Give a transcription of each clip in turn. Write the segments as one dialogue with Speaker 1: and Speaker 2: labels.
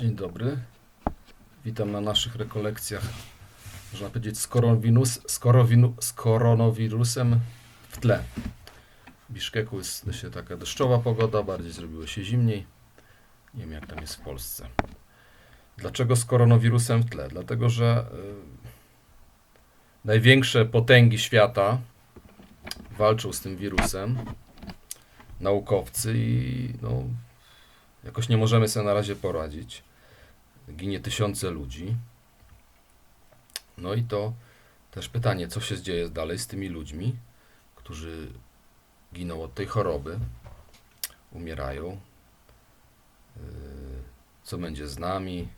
Speaker 1: Dzień dobry. Witam na naszych rekolekcjach, można powiedzieć, z, koronawirus, z, korowinu, z koronawirusem w tle. W Biszkeku jest się taka deszczowa pogoda, bardziej zrobiło się zimniej. Nie wiem, jak tam jest w Polsce. Dlaczego z koronawirusem w tle? Dlatego, że y, największe potęgi świata walczą z tym wirusem, naukowcy i no, jakoś nie możemy sobie na razie poradzić. Ginie tysiące ludzi. No i to też pytanie, co się dzieje dalej z tymi ludźmi, którzy giną od tej choroby, umierają, Yy, co będzie z nami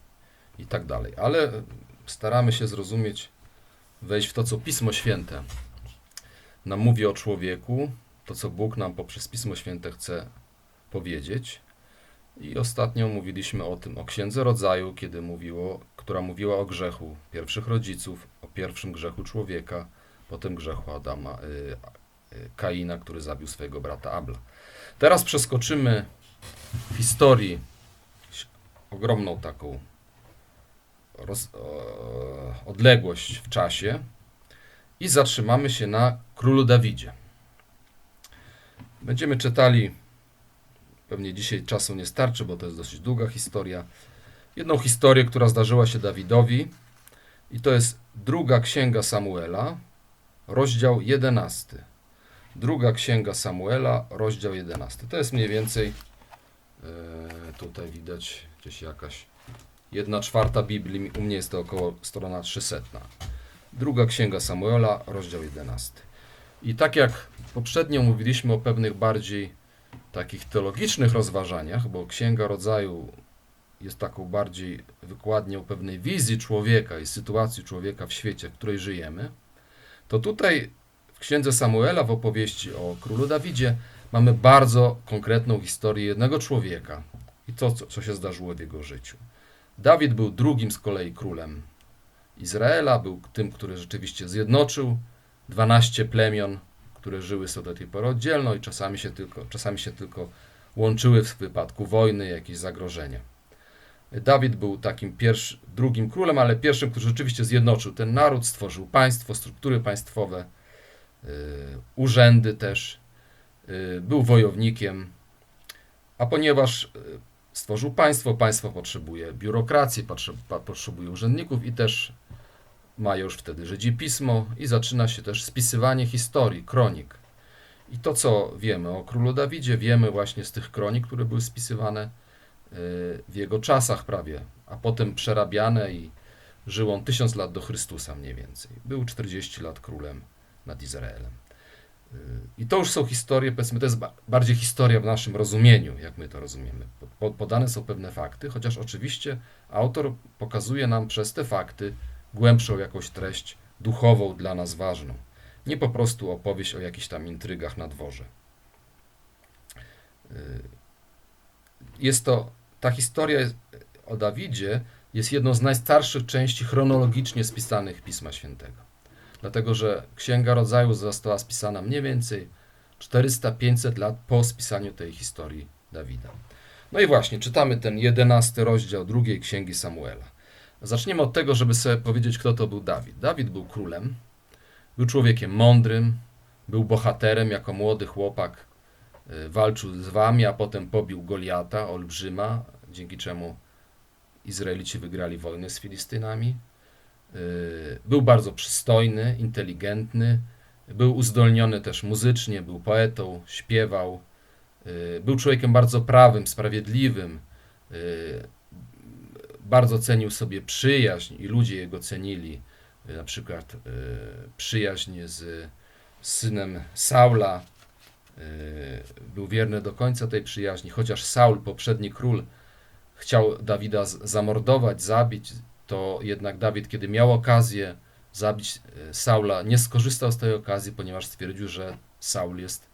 Speaker 1: i tak dalej. Ale staramy się zrozumieć, wejść w to, co Pismo Święte nam mówi o człowieku, to, co Bóg nam poprzez Pismo Święte chce powiedzieć. I ostatnio mówiliśmy o tym, o Księdze Rodzaju, kiedy mówiło, która mówiła o grzechu pierwszych rodziców, o pierwszym grzechu człowieka, potem grzechu Adama, y, y, Kaina, który zabił swojego brata Abla. Teraz przeskoczymy w historii ogromną taką roz, e, odległość w czasie i zatrzymamy się na królu Dawidzie. Będziemy czytali Pewnie dzisiaj czasu nie starczy, bo to jest dosyć długa historia. Jedną historię, która zdarzyła się Dawidowi, i to jest druga księga Samuela, rozdział 11. Druga księga Samuela, rozdział 11. To jest mniej więcej, e, tutaj widać gdzieś jakaś jedna czwarta Biblii, u mnie jest to około strona 300. Druga księga Samuela, rozdział 11. I tak jak poprzednio mówiliśmy o pewnych bardziej takich teologicznych rozważaniach, bo Księga Rodzaju jest taką bardziej wykładnią pewnej wizji człowieka i sytuacji człowieka w świecie, w której żyjemy, to tutaj w Księdze Samuela, w opowieści o królu Dawidzie, mamy bardzo konkretną historię jednego człowieka i to, co, co się zdarzyło w jego życiu. Dawid był drugim z kolei królem Izraela, był tym, który rzeczywiście zjednoczył 12 plemion które żyły sobie do tej pory oddzielno i czasami się tylko, czasami się tylko łączyły w wypadku wojny, jakieś zagrożenia. Dawid był takim drugim królem, ale pierwszym, który rzeczywiście zjednoczył ten naród, stworzył państwo, struktury państwowe, yy, urzędy też, yy, był wojownikiem, a ponieważ yy, stworzył państwo, państwo potrzebuje biurokracji, potrzebuje urzędników i też mają już wtedy Żydzi pismo i zaczyna się też spisywanie historii, kronik. I to, co wiemy o królu Dawidzie, wiemy właśnie z tych kronik, które były spisywane y, w jego czasach prawie, a potem przerabiane i żył on tysiąc lat do Chrystusa mniej więcej. Był 40 lat królem nad Izraelem. Y, I to już są historie, powiedzmy, to jest ba- bardziej historia w naszym rozumieniu, jak my to rozumiemy. Po- po- Podane są pewne fakty, chociaż oczywiście autor pokazuje nam przez te fakty głębszą jakąś treść duchową dla nas ważną. Nie po prostu opowieść o jakichś tam intrygach na dworze. Yy, Jest to, ta historia o Dawidzie jest jedną z najstarszych części chronologicznie spisanych Pisma Świętego. Dlatego, że Księga Rodzaju została spisana mniej więcej 400-500 lat po spisaniu tej historii Dawida. No i właśnie, czytamy ten jedenasty rozdział drugiej Księgi Samuela. Zaczniemy od tego, żeby sobie powiedzieć, kto to był Dawid. Dawid był królem, był człowiekiem mądrym, był bohaterem jako młody chłopak, y, walczył z wami, a potem pobił Goliata, olbrzyma, dzięki czemu Izraelici wygrali wojnę z Filistynami. Y, Był bardzo przystojny, inteligentny, był uzdolniony też muzycznie, był poetą, śpiewał, y, był człowiekiem bardzo prawym, sprawiedliwym, bardzo cenił sobie przyjaźń i ludzie jego cenili. Y, Na przykład y, przyjaźń z synem Saula. y, Był wierny do końca tej przyjaźni, chociaż Saul, poprzedni król, chciał Dawida zamordować, zabić, to jednak Dawid, kiedy miał okazję zabić Saula, nie skorzystał z tej okazji, ponieważ stwierdził, że Saul jest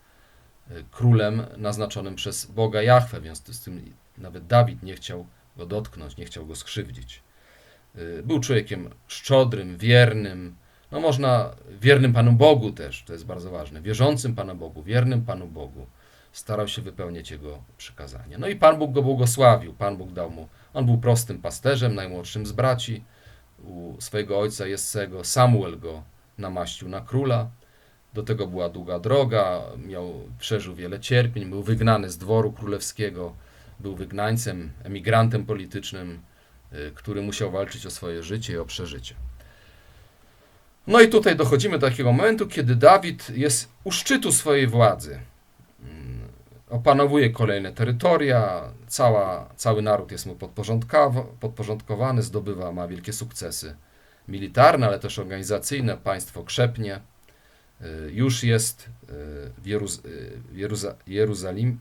Speaker 1: królem naznaczonym przez Boga Jahwe, więc z tym nawet Dawid nie chciał go dotknąć, nie chciał go skrzywdzić. Y, Był człowiekiem szczodrym, wiernym, no można wiernym Panu Bogu też, to jest bardzo ważne, wierzącym Panu Bogu, wiernym Panu Bogu. starał się wypełniać jego przykazania. No i Pan Bóg go błogosławił. Pan Bóg dał mu. On był prostym pasterzem, najmłodszym z braci. U swojego ojca Jessego Samuel go namaścił na króla. Do tego była długa droga, miał, przeżył wiele cierpień, był wygnany z dworu królewskiego, był wygnańcem, emigrantem politycznym, y, który musiał walczyć o swoje życie i o przeżycie. No i tutaj dochodzimy do takiego momentu, kiedy Dawid jest u szczytu swojej władzy. Mm, Opanowuje kolejne terytoria, cała, cały naród jest mu podporządkowa- podporządkowany, zdobywa, ma wielkie sukcesy militarne, ale też organizacyjne, państwo krzepnie. Y, Już jest y, w, Jeruz- y, Jeruza- Jeruzalim,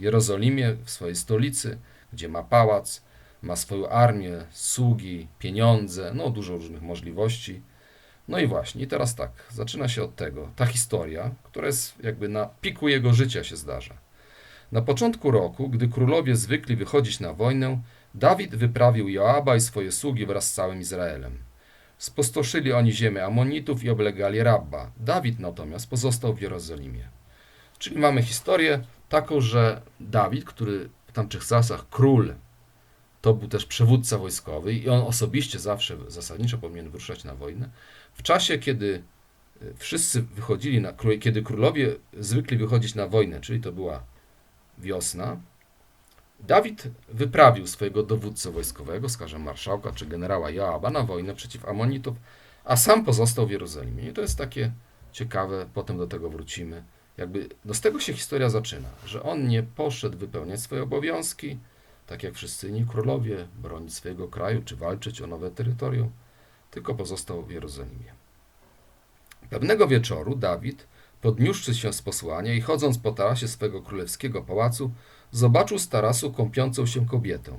Speaker 1: Jerozolimie, w swojej stolicy, gdzie ma pałac, ma swoją armię, sługi, pieniądze, no dużo różnych możliwości. No i właśnie, teraz tak, zaczyna się od tego, ta historia, która jest jakby na piku jego życia się zdarza. Na początku roku, gdy królowie zwykli wychodzić na wojnę, Dawid wyprawił Joaba i swoje sługi wraz z całym Izraelem. Spustoszyli oni ziemię Amonitów i oblegali Rabba. Dawid natomiast pozostał w Jerozolimie. Czyli mamy historię taką, że Dawid, który w tamtych czasach król, to był też przywódca wojskowy i on osobiście zawsze zasadniczo powinien wyruszać na wojnę. W czasie, kiedy y, wszyscy wychodzili na kiedy królowie zwykli wychodzić na wojnę, czyli to była wiosna, Dawid wyprawił swojego dowódcę wojskowego, skaże marszałka czy generała Joaba na wojnę przeciw Amonitów, a sam pozostał w Jerozolimie. I to jest takie ciekawe, potem do tego wrócimy. Jakby no z tego się historia zaczyna, że on nie poszedł wypełniać swoje obowiązki, tak jak wszyscy inni królowie, bronić swojego kraju czy walczyć o nowe terytorium, tylko pozostał w Jerozolimie. Pewnego wieczoru Dawid, podniósłszy się z posłania i chodząc po tarasie swego królewskiego pałacu, zobaczył z tarasu kąpiącą się kobietę.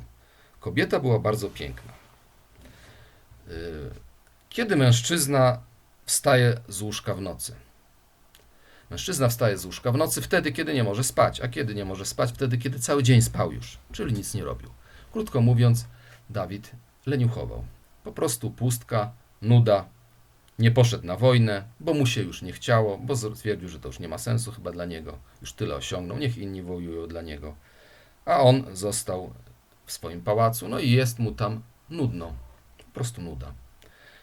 Speaker 1: Kobieta była bardzo piękna. Yy, Kiedy mężczyzna wstaje z łóżka w nocy? Mężczyzna wstaje z łóżka w nocy wtedy, kiedy nie może spać, a kiedy nie może spać, wtedy, kiedy cały dzień spał już, czyli nic nie robił. Krótko mówiąc, Dawid leniuchował. Po prostu pustka, nuda. Nie poszedł na wojnę, bo mu się już nie chciało, bo stwierdził, że to już nie ma sensu chyba dla niego. Już tyle osiągnął, niech inni wojują dla niego. A on został w swoim pałacu, no i jest mu tam nudno. Po prostu nuda.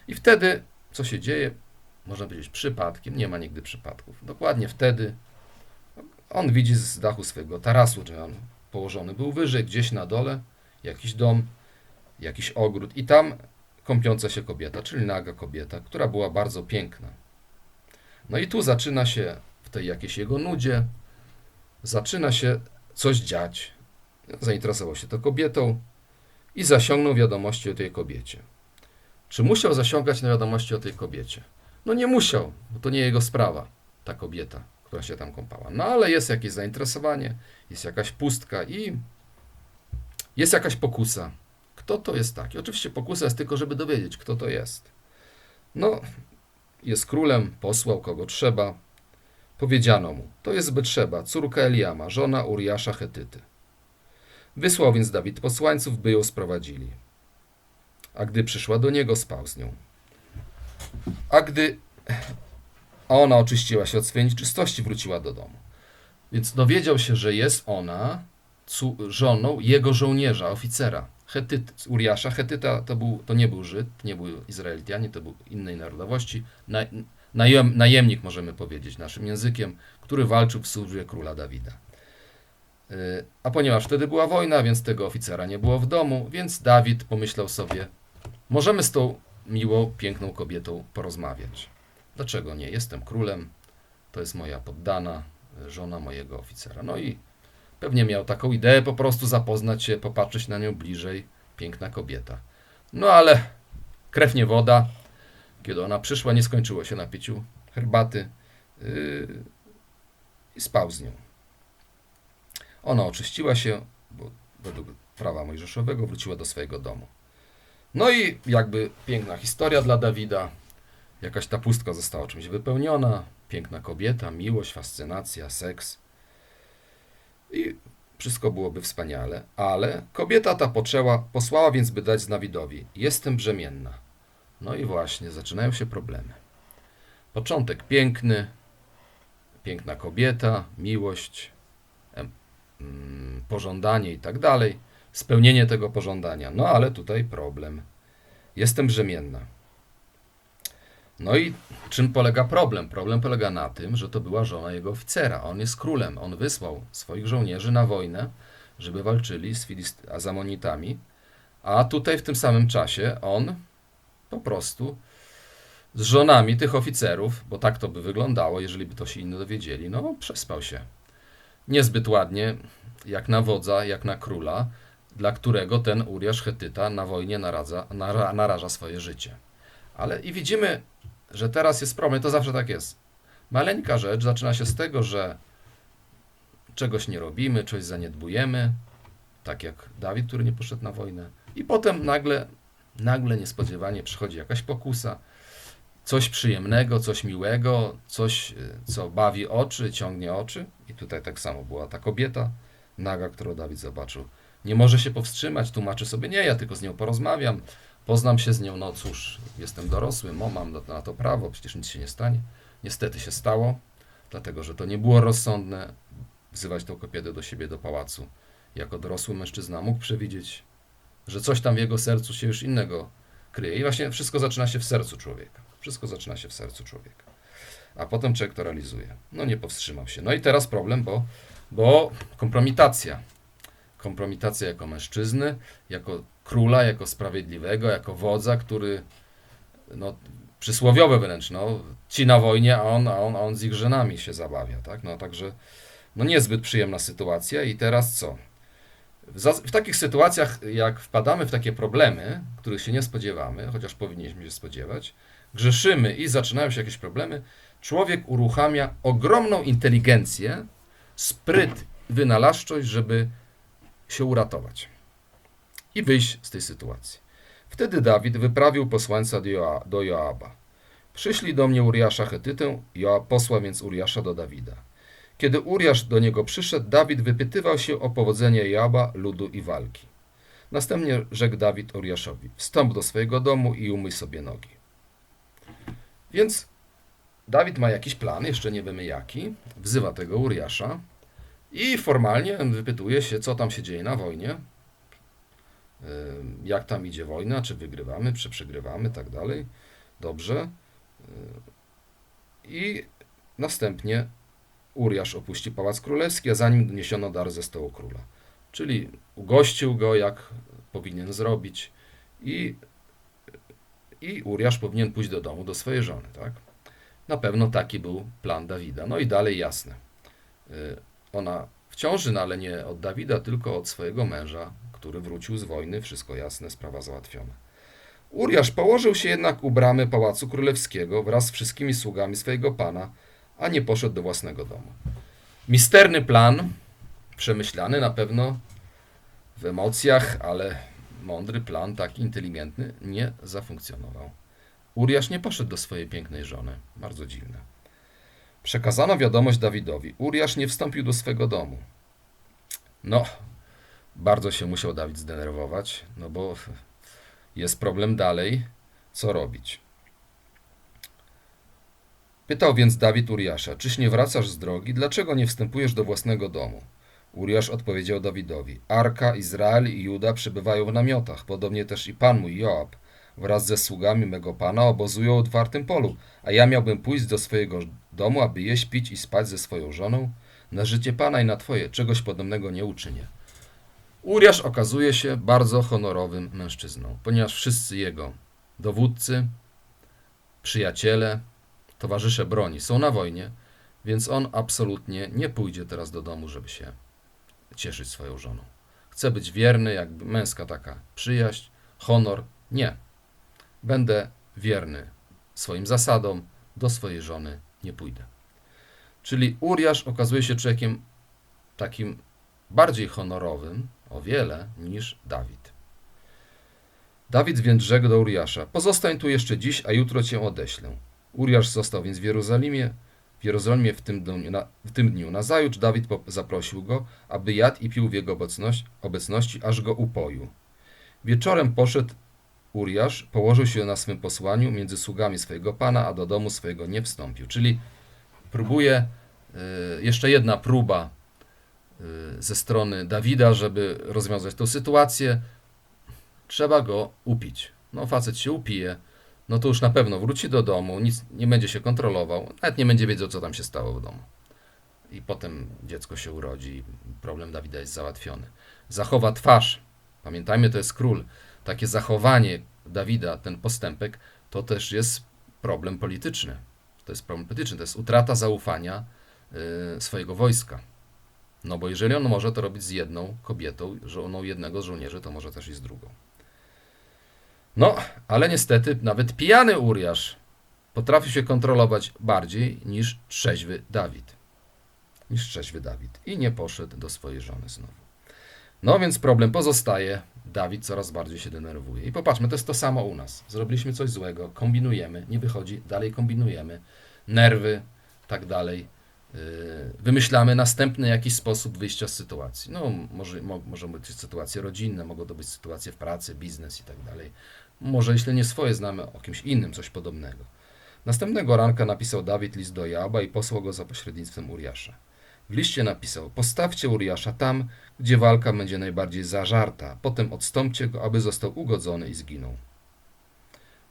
Speaker 1: I wtedy, co się dzieje? Można powiedzieć przypadkiem, nie ma nigdy przypadków. Dokładnie wtedy on widzi z dachu swojego tarasu, że on położony był wyżej, gdzieś na dole, jakiś dom, jakiś ogród i tam kąpiąca się kobieta, czyli naga kobieta, która była bardzo piękna. No i tu zaczyna się w tej jakiejś jego nudzie, zaczyna się coś dziać. Zainteresował się to kobietą i zasiągnął wiadomości o tej kobiecie. Czy musiał zasiągać na wiadomości o tej kobiecie? No nie musiał, bo to nie jego sprawa, ta kobieta, która się tam kąpała. No ale jest jakieś zainteresowanie, jest jakaś pustka i jest jakaś pokusa. Kto to jest taki? Oczywiście pokusa jest tylko, żeby dowiedzieć, kto to jest. No, jest królem, posłał kogo trzeba. Powiedziano mu, to jest Betrzeba, córka Eliama, żona Uriasza Chetyty. Wysłał więc Dawid posłańców, by ją sprowadzili. A gdy przyszła do niego, spał z nią. A gdy ona oczyściła się od swojej nieczystości, wróciła do domu. Więc dowiedział się, że jest ona żoną jego żołnierza, oficera, Hetyt, Uriasza. Hetyta to, był, to nie był Żyd, nie był Izraelitianie, to był innej narodowości. Na, najem, najemnik, możemy powiedzieć, naszym językiem, który walczył w służbie króla Dawida. Yy, A ponieważ wtedy była wojna, więc tego oficera nie było w domu, więc Dawid pomyślał sobie, możemy z tą miłą, piękną kobietą porozmawiać. Dlaczego nie? Jestem królem, to jest moja poddana, żona mojego oficera. No i pewnie miał taką ideę po prostu zapoznać się, popatrzeć na nią bliżej. Piękna kobieta. No ale krew nie woda. Kiedy ona przyszła, nie skończyło się na piciu herbaty yy, i spał z nią. Ona oczyściła się, bo według prawa mojżeszowego wróciła do swojego domu. No i jakby piękna historia dla Dawida. Jakaś ta pustka została czymś wypełniona. Piękna kobieta, miłość, fascynacja, seks. I wszystko byłoby wspaniale, ale kobieta ta poczęła, posłała więc by dać Dawidowi. Jestem brzemienna. No i właśnie, zaczynają się problemy. Początek piękny, piękna kobieta, miłość, mm, pożądanie i tak dalej, spełnienie tego pożądania. No ale tutaj problem. Jestem brzemienna. No i czym polega problem? Problem polega na tym, że to była żona jego oficera. On jest królem. On wysłał swoich żołnierzy na wojnę, żeby walczyli z Filist- Azamonitami, a tutaj w tym samym czasie on po prostu z żonami tych oficerów, bo tak to by wyglądało, jeżeli by to się inni dowiedzieli, no przespał się. Niezbyt ładnie, jak na wodza, jak na króla, dla którego ten Uriasz Chetyta na wojnie naradza, nara, naraża swoje życie. Ale i widzimy, że teraz jest problem, to zawsze tak jest. Maleńka rzecz zaczyna się z tego, że czegoś nie robimy, coś zaniedbujemy, tak jak Dawid, który nie poszedł na wojnę. I potem nagle, nagle niespodziewanie przychodzi jakaś pokusa, coś przyjemnego, coś miłego, coś, y, co bawi oczy, ciągnie oczy. I tutaj tak samo była ta kobieta naga, którą Dawid zobaczył. Nie może się powstrzymać, tłumaczy sobie, nie, ja tylko z nią porozmawiam, poznam się z nią, no cóż, jestem dorosły, mo, mam na- na to prawo, przecież nic się nie stanie. Niestety się stało, dlatego że to nie było rozsądne wzywać tą kobietę do siebie do pałacu. Jako dorosły mężczyzna mógł przewidzieć, że coś tam w jego sercu się już innego kryje. I właśnie wszystko zaczyna się w sercu człowieka. Wszystko zaczyna się w sercu człowieka. A potem człowiek to realizuje. No nie powstrzymał się. No i teraz problem, bo, bo kompromitacja. Kompromitacja jako mężczyzny, jako króla, jako sprawiedliwego, jako wodza, który no, przysłowiowe wręcz, no, ci na wojnie, a on, a on, a on z ich żenami się zabawia, tak? No także no niezbyt przyjemna sytuacja i teraz co? W, w takich sytuacjach, jak wpadamy w takie problemy, których się nie spodziewamy, chociaż powinniśmy się spodziewać, grzeszymy i zaczynają się jakieś problemy, człowiek uruchamia ogromną inteligencję, spryt, wynalazczość, żeby się uratować i wyjść z tej sytuacji. Wtedy Dawid wyprawił posłańca do, Joa, do Joaba. Przyszli do mnie Uriasza Chetytę, Joab posła więc Uriasza do Dawida. Kiedy Uriasz do niego przyszedł, Dawid wypytywał się o powodzenie Joaba, ludu i walki. Następnie rzekł Dawid Uriaszowi: Wstąp do swojego domu i umyj sobie nogi. Więc Dawid ma jakiś plan, jeszcze nie wiemy jaki, wzywa tego Uriasza i formalnie wypytuje się, co tam się dzieje na wojnie, jak tam idzie wojna, czy wygrywamy, czy przegrywamy, tak dalej. Dobrze. I następnie Uriasz opuści pałac królewski, a za nim doniesiono dar ze stołu króla. Czyli ugościł go, jak powinien zrobić i, i Uriasz powinien pójść do domu, do swojej żony, tak? Na pewno taki był plan Dawida. No i dalej jasne. Ona w ciąży, no ale nie od Dawida, tylko od swojego męża, który wrócił z wojny, wszystko jasne, sprawa załatwiona. Uriasz położył się jednak u bramy pałacu królewskiego wraz z wszystkimi sługami swojego pana, a nie poszedł do własnego domu. Misterny plan, przemyślany na pewno w emocjach, ale mądry plan, taki inteligentny, nie zafunkcjonował. Uriasz nie poszedł do swojej pięknej żony. Bardzo dziwne. Przekazano wiadomość Dawidowi. Uriasz nie wstąpił do swego domu. No, bardzo się musiał Dawid zdenerwować, no bo jest problem dalej, co robić. Pytał więc Dawid Uriasza, czyś nie wracasz z drogi, dlaczego nie wstępujesz do własnego domu? Uriasz odpowiedział Dawidowi, Arka, Izrael i Juda przebywają w namiotach, podobnie też i pan mój Joab. Wraz ze sługami mego pana obozują w otwartym polu, a ja miałbym pójść do swojego domu, aby jeść, pić i spać ze swoją żoną? Na życie pana i na twoje czegoś podobnego nie uczynię. Uriasz okazuje się bardzo honorowym mężczyzną, ponieważ wszyscy jego dowódcy, przyjaciele, towarzysze broni są na wojnie, więc on absolutnie nie pójdzie teraz do domu, żeby się cieszyć swoją żoną. Chce być wierny, jakby męska taka przyjaźń, honor. Nie. Będę wierny swoim zasadom, do swojej żony nie pójdę. Czyli Uriasz okazuje się człowiekiem takim bardziej honorowym o wiele niż Dawid. Dawid więc rzekł do Uriasza: Pozostań tu jeszcze dziś, a jutro cię odeślę. Uriasz został więc w Jerozolimie. W Jerozolimie w tym dniu, na, w tym dniu Dawid zaprosił go, aby jadł i pił w jego obecność, obecności, aż go upoił. Wieczorem poszedł Uriasz, położył się na swym posłaniu między sługami swojego pana, a do domu swojego nie wstąpił. Czyli próbuje, y, jeszcze jedna próba y, ze strony Dawida, żeby rozwiązać tę sytuację, trzeba go upić. No, facet się upije, no to już na pewno wróci do domu, nic nie będzie się kontrolował, nawet nie będzie wiedział, co tam się stało w domu. I potem dziecko się urodzi problem Dawida jest załatwiony. Zachowa twarz. Pamiętajmy, to jest król. Takie zachowanie Dawida, ten postępek, to też jest problem polityczny. To jest problem polityczny, to jest utrata zaufania y, swojego wojska. No bo jeżeli on może to robić z jedną kobietą, żoną jednego z żołnierzy, to może też i z drugą. No, ale niestety nawet pijany Uriasz potrafi się kontrolować bardziej niż trzeźwy Dawid. Niż trzeźwy Dawid. I nie poszedł do swojej żony znowu. No więc problem pozostaje. Dawid coraz bardziej się denerwuje. I popatrzmy, to jest to samo u nas. Zrobiliśmy coś złego, kombinujemy, nie wychodzi, dalej kombinujemy. Nerwy, tak dalej. Yy, Wymyślamy następny jakiś sposób wyjścia z sytuacji. No, może, mo, może być sytuacje rodzinne, mogą to być sytuacje w pracy, biznes i tak dalej. Może jeśli nie swoje, znamy o kimś innym coś podobnego. Następnego ranka napisał Dawid list do Joaba i posłał go za pośrednictwem Uriasza. W liście napisał: Postawcie Uriasza tam, gdzie walka będzie najbardziej zażarta, potem odstąpcie go, aby został ugodzony i zginął.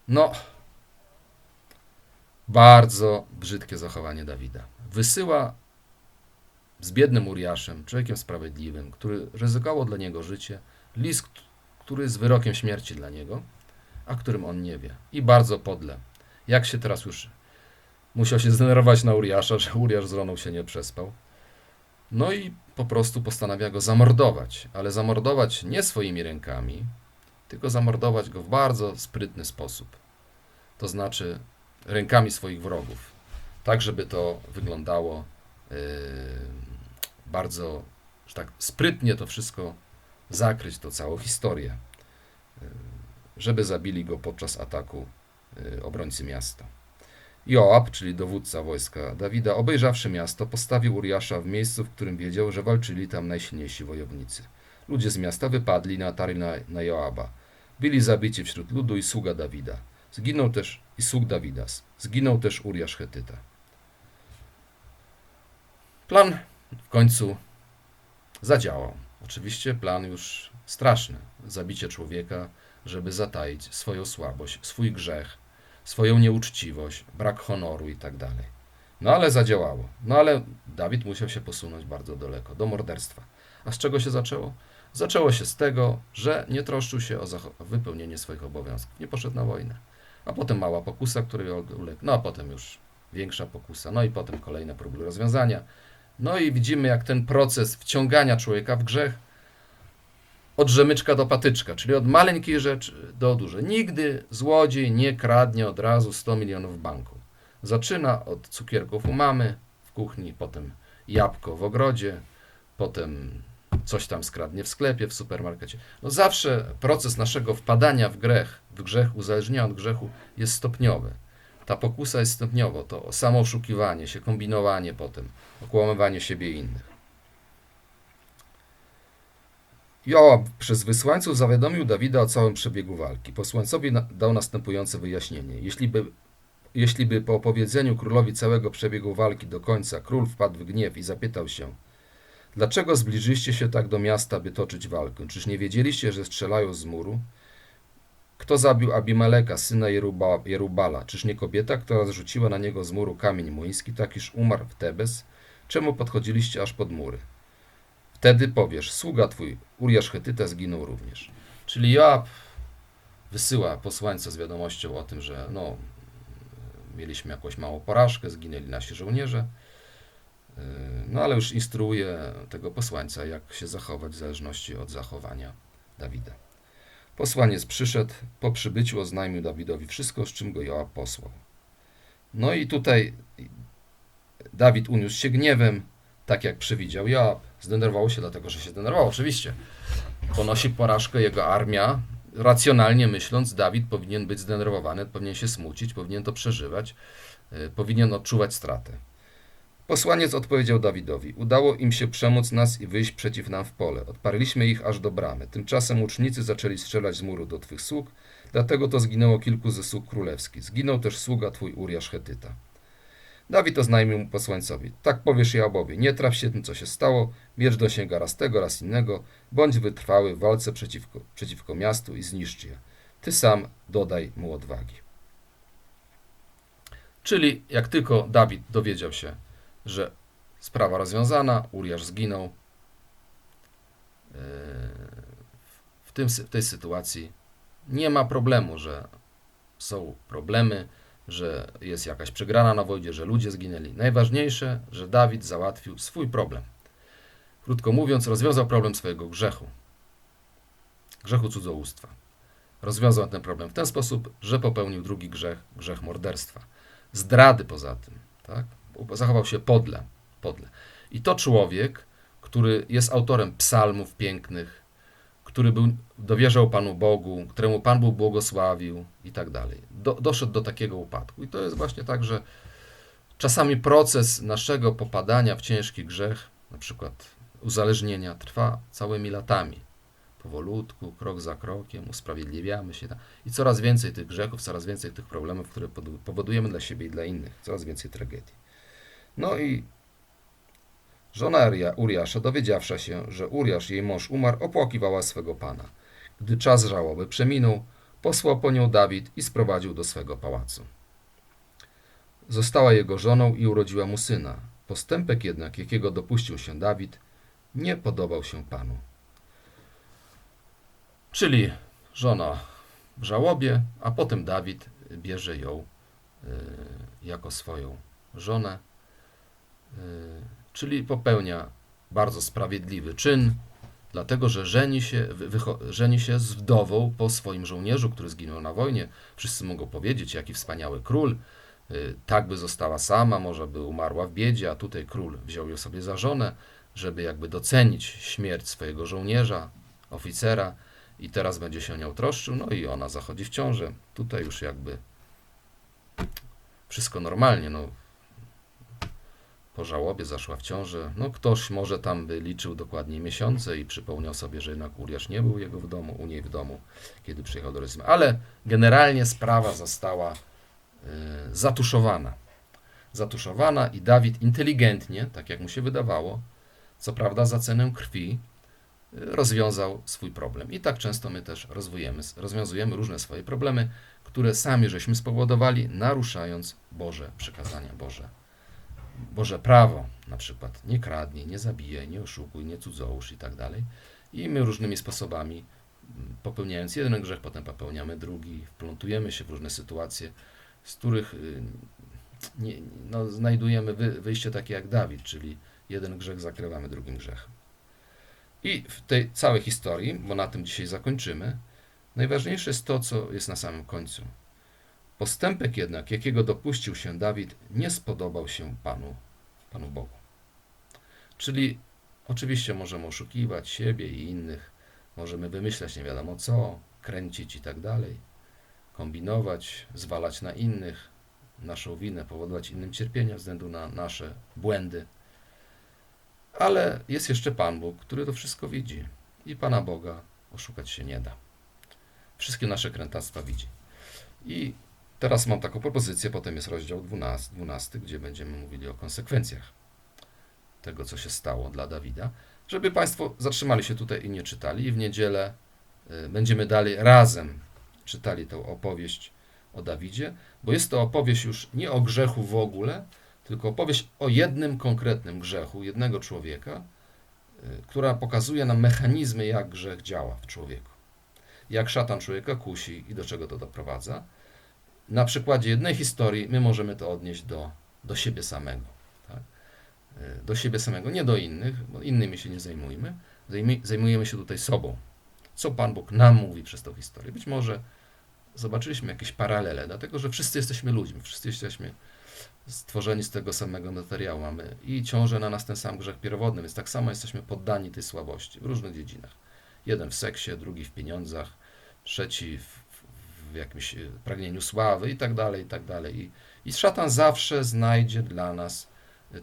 Speaker 1: No, bardzo brzydkie zachowanie Dawida. Wysyła z biednym Uriaszem, człowiekiem sprawiedliwym, który ryzykował dla niego życie, list, który jest wyrokiem śmierci dla niego, a którym on nie wie. I bardzo podle. Jak się teraz już musiał się zdenerwować na Uriasza, że Uriasz z żoną się nie przespał. No i po prostu postanawia go zamordować, ale zamordować nie swoimi rękami, tylko zamordować go w bardzo sprytny sposób. To znaczy rękami swoich wrogów. Tak, żeby to wyglądało yy, bardzo, że tak sprytnie to wszystko zakryć, to całą historię, yy, żeby zabili go podczas ataku yy, obrońcy miasta. Joab, czyli dowódca wojska Dawida, obejrzawszy miasto, postawił Uriasza w miejscu, w którym wiedział, że walczyli tam najsilniejsi wojownicy. Ludzie z miasta wypadli na atary na, na Joaba. Byli zabici wśród ludu i sługa Dawida. Zginął też i sług Dawida. Zginął też Uriasz Hetyta. Plan w końcu zadziałał. Oczywiście plan już straszny. Zabicie człowieka, żeby zataić swoją słabość, swój grzech, swoją nieuczciwość, brak honoru i tak dalej. No ale zadziałało. No ale Dawid musiał się posunąć bardzo daleko, do morderstwa. A z czego się zaczęło? Zaczęło się z tego, że nie troszczył się o wypełnienie swoich obowiązków. Nie poszedł na wojnę. A potem mała pokusa, której uległ. No a potem już większa pokusa. No i potem kolejne próby rozwiązania. No i widzimy, jak ten proces wciągania człowieka w grzech od rzemyczka do patyczka, czyli od maleńkiej rzeczy do dużej. Nigdy złodziej nie kradnie od razu 100 milionów w banku. Zaczyna od cukierków u mamy w kuchni, potem jabłko w ogrodzie, potem coś tam skradnie w sklepie, w supermarkecie. No zawsze proces naszego wpadania w grzech, w grzech, uzależnienia od grzechu jest stopniowy. Ta pokusa jest stopniowo, to samo oszukiwanie się, kombinowanie potem, okłamywanie siebie i innych. Joab przez wysłańców zawiadomił Dawida o całym przebiegu walki. Posłańcowi dał następujące wyjaśnienie. Jeśli by, jeśli by po opowiedzeniu królowi całego przebiegu walki do końca król wpadł w gniew i zapytał się, dlaczego zbliżyliście się tak do miasta, by toczyć walkę? Czyż nie wiedzieliście, że strzelają z muru? Kto zabił Abimeleka, syna Jeruba, Jerubala? Czyż nie kobieta, która zrzuciła na niego z muru kamień młyński, tak iż umarł w Tebes? Czemu podchodziliście aż pod mury? Wtedy powiesz, sługa twój, Uriasz Hetyta zginął również. Czyli Joab wysyła posłańca z wiadomością o tym, że no, mieliśmy jakąś małą porażkę, zginęli nasi żołnierze, Yy, no ale już instruuje tego posłańca, jak się zachować w zależności od zachowania Dawida. Posłaniec przyszedł, po przybyciu oznajmił Dawidowi wszystko, z czym go Joab posłał. No i tutaj Dawid uniósł się gniewem, tak jak przewidział Joab. Zdenerwował się dlatego, że się zdenerwował, oczywiście. Ponosi porażkę jego armia. Racjonalnie myśląc, Dawid powinien być zdenerwowany, powinien się smucić, powinien to przeżywać, yy, powinien odczuwać stratę. Posłaniec odpowiedział Dawidowi: Udało im się przemóc nas i wyjść przeciw nam w pole. Odparliśmy ich aż do bramy. Tymczasem łucznicy zaczęli strzelać z muru do twych sług, dlatego to zginęło kilku ze sług królewskich. Zginął też sługa twój Uriasz Hetyta. Dawid oznajmił mu posłańcowi, tak powiesz Joabowi, nie traf się tym, co się stało, miecz dosięga raz tego, raz innego, bądź wytrwały w walce przeciwko, przeciwko miastu i zniszcz je. Ty sam dodaj mu odwagi. Czyli jak tylko Dawid dowiedział się, że sprawa rozwiązana, Uriasz zginął, yy, w, tym, w tej sytuacji nie ma problemu, że są problemy, że jest jakaś przegrana na wojnie, że ludzie zginęli. Najważniejsze, że Dawid załatwił swój problem. Krótko mówiąc, rozwiązał problem swojego grzechu. Grzechu cudzołóstwa. Rozwiązał ten problem w ten sposób, że popełnił drugi grzech, grzech morderstwa. Zdrady poza tym, tak? Zachował się podle, podle. I to człowiek, który jest autorem psalmów pięknych, który był, dowierzał Panu Bogu, któremu Pan Bóg błogosławił i tak dalej. Do, doszedł do takiego upadku. I to jest właśnie tak, że czasami proces naszego popadania w ciężki grzech, na przykład uzależnienia, trwa całymi latami. Powolutku, krok za krokiem, usprawiedliwiamy się. I coraz więcej tych grzechów, coraz więcej tych problemów, które powodujemy dla siebie i dla innych. Coraz więcej tragedii. No i Żona Uria- Uriasza, dowiedziawsza się, że Uriasz, jej mąż, umarł, opłakiwała swego pana. Gdy czas żałoby przeminął, posłał po nią Dawid i sprowadził do swego pałacu. Została jego żoną i urodziła mu syna. Postępek jednak, jakiego dopuścił się Dawid, nie podobał się panu. Czyli żona w żałobie, a potem Dawid bierze ją y, jako swoją żonę. Y, czyli popełnia bardzo sprawiedliwy czyn, dlatego że żeni się, żeni się z wdową po swoim żołnierzu, który zginął na wojnie. Wszyscy mogą powiedzieć, jaki wspaniały król. Y, Tak by została sama, może by umarła w biedzie, a tutaj król wziął ją sobie za żonę, żeby jakby docenić śmierć swojego żołnierza, oficera i teraz będzie się o nią troszczył, no i ona zachodzi w ciążę. Tutaj już jakby wszystko normalnie, no po żałobie zaszła w ciążę. No ktoś może tam by liczył dokładnie miesiące i przypomniał sobie, że jednak Uriasz nie był jego w domu, u niej w domu, kiedy przyjechał do Rezmy. Ale generalnie sprawa została y, zatuszowana. Zatuszowana i Dawid inteligentnie, tak jak mu się wydawało, co prawda za cenę krwi, y, rozwiązał swój problem. I tak często my też rozwiązujemy różne swoje problemy, które sami żeśmy spowodowali, naruszając Boże przykazania Boże. Boże prawo, na przykład nie kradnij, nie zabijaj, nie oszukuj, nie cudzołóż i tak dalej. I my różnymi sposobami, m, popełniając jeden grzech, potem popełniamy drugi, wplątujemy się w różne sytuacje, z których y, nie, no, znajdujemy wy, wyjście takie jak Dawid, czyli jeden grzech zakrywamy drugim grzechem. I w tej całej historii, bo na tym dzisiaj zakończymy, najważniejsze jest to, co jest na samym końcu. Postępek jednak, jakiego dopuścił się Dawid, nie spodobał się Panu, Panu Bogu. Czyli oczywiście możemy oszukiwać siebie i innych, możemy wymyślać nie wiadomo co, kręcić i tak dalej, kombinować, zwalać na innych naszą winę, powodować innym cierpienia ze względu na nasze błędy. Ale jest jeszcze Pan Bóg, który to wszystko widzi i Pana Boga oszukać się nie da. Wszystkie nasze krętactwa widzi. I Teraz mam taką propozycję, potem jest rozdział 12, 12, gdzie będziemy mówili o konsekwencjach tego, co się stało dla Dawida, żeby Państwo zatrzymali się tutaj i nie czytali. I w niedzielę y, będziemy dalej razem czytali tę opowieść o Dawidzie, bo jest to opowieść już nie o grzechu w ogóle, tylko opowieść o jednym konkretnym grzechu, jednego człowieka, y, która pokazuje nam mechanizmy, jak grzech działa w człowieku. Jak szatan człowieka kusi i do czego to doprowadza na przykładzie jednej historii my możemy to odnieść do, do siebie samego. Tak? Y, Do siebie samego, nie do innych, bo innymi się nie zajmujmy. Zajmi- Zajmujemy się tutaj sobą. Co Pan Bóg nam mówi przez tą historię? Być może zobaczyliśmy jakieś paralele, dlatego że wszyscy jesteśmy ludźmi, wszyscy jesteśmy stworzeni z tego samego materiału. Mamy i ciąże na nas ten sam grzech pierwotny, więc tak samo jesteśmy poddani tej słabości w różnych dziedzinach. Jeden w seksie, drugi w pieniądzach, trzeci w, w jakimś e, pragnieniu sławy i tak dalej, i tak dalej. I, I szatan zawsze znajdzie dla nas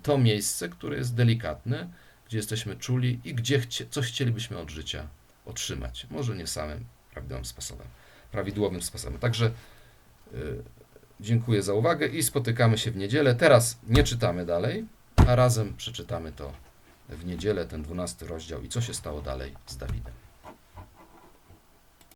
Speaker 1: to miejsce, które jest delikatne, gdzie jesteśmy czuli i gdzie chcie, coś chcielibyśmy od życia otrzymać. Może nie samym prawidłowym sposobem, prawidłowym sposobem. Także y, dziękuję za uwagę i spotykamy się w niedzielę. Teraz nie czytamy dalej, a razem przeczytamy to w niedzielę, ten 12 rozdział i co się stało dalej z Dawidem.